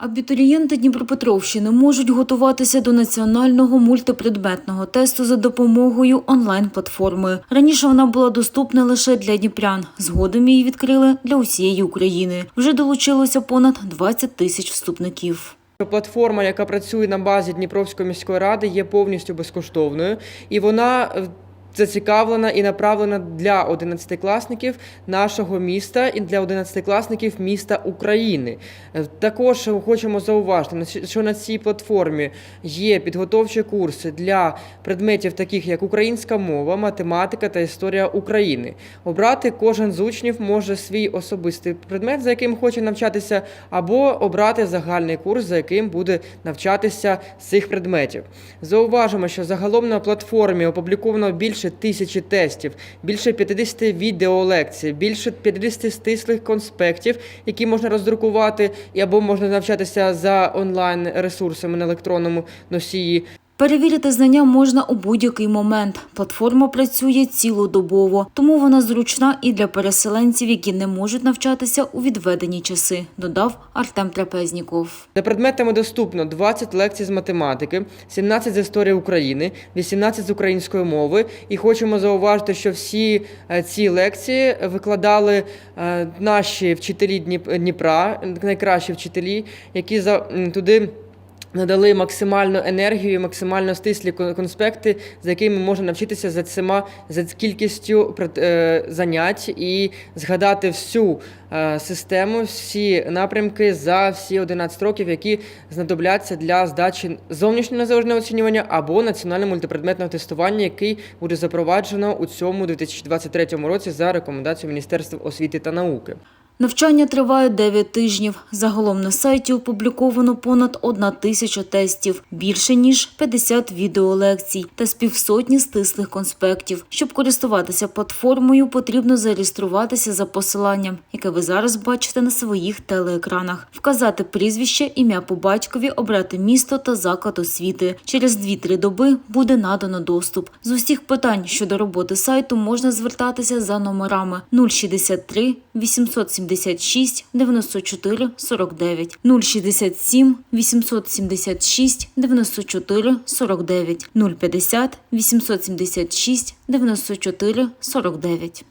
Абітурієнти Дніпропетровщини можуть готуватися до національного мультипредметного тесту за допомогою онлайн-платформи. Раніше вона була доступна лише для дніпрян. Згодом її відкрили для усієї України. Вже долучилося понад 20 тисяч вступників. Платформа, яка працює на базі Дніпровської міської ради, є повністю безкоштовною, і вона е, зацікавлена і направлена для 11-класників нашого міста і для 11-класників міста України. Е, Також хочемо зауважити, що на цій платформі є підготовчі курси для предметів, таких як українська мова, математика та історія України. Обрати кожен з учнів може свій особистий предмет, за яким хоче навчатися, або обрати загальний курс, за яким буде навчатися цих предметів. Зауважимо, що загалом на платформі опубліковано більше тисячі тестів, більше 50 відеолекцій, більше 50 стислих конспектів, які можна роздрукувати, і або можна навчатися за онлайн ресурсами на електронному носії. Перевірити знання можна у будь-який момент. Платформа працює цілодобово, тому вона зручна і для переселенців, які не можуть навчатися у відведені часи, додав Артем Трапезніков. За предметами доступно 20 лекцій з математики, 17 з історії України, 18 з української мови. І хочемо зауважити, що всі е, ці лекції викладали е, наші вчителі Дніп- Дніпра, найкращі вчителі, які туди. Надали максимальну енергію, максимально стислі конспекти, за якими можна навчитися за цими за кількістю е, занять і згадати всю е, систему, всі напрямки за всі 11 років, які знадобляться для здачі зовнішнього незалежного оцінювання або національного мультипредметного тестування, який буде запроваджено у цьому 2023 році за рекомендацією Міністерства освіти та науки. Навчання триває 9 тижнів. Загалом на сайті опубліковано понад 1 тисяча тестів, більше ніж 50 відеолекцій та з півсотні стислих конспектів. Щоб користуватися платформою, потрібно зареєструватися за посиланням, яке ви зараз бачите на своїх телеекранах, вказати прізвище, ім'я по батькові, обрати місто та заклад освіти. Через 2-3 доби буде надано доступ. З усіх питань щодо роботи сайту можна звертатися за номерами 063 876 94 49, 067 876 94 49, 050 876 94 49.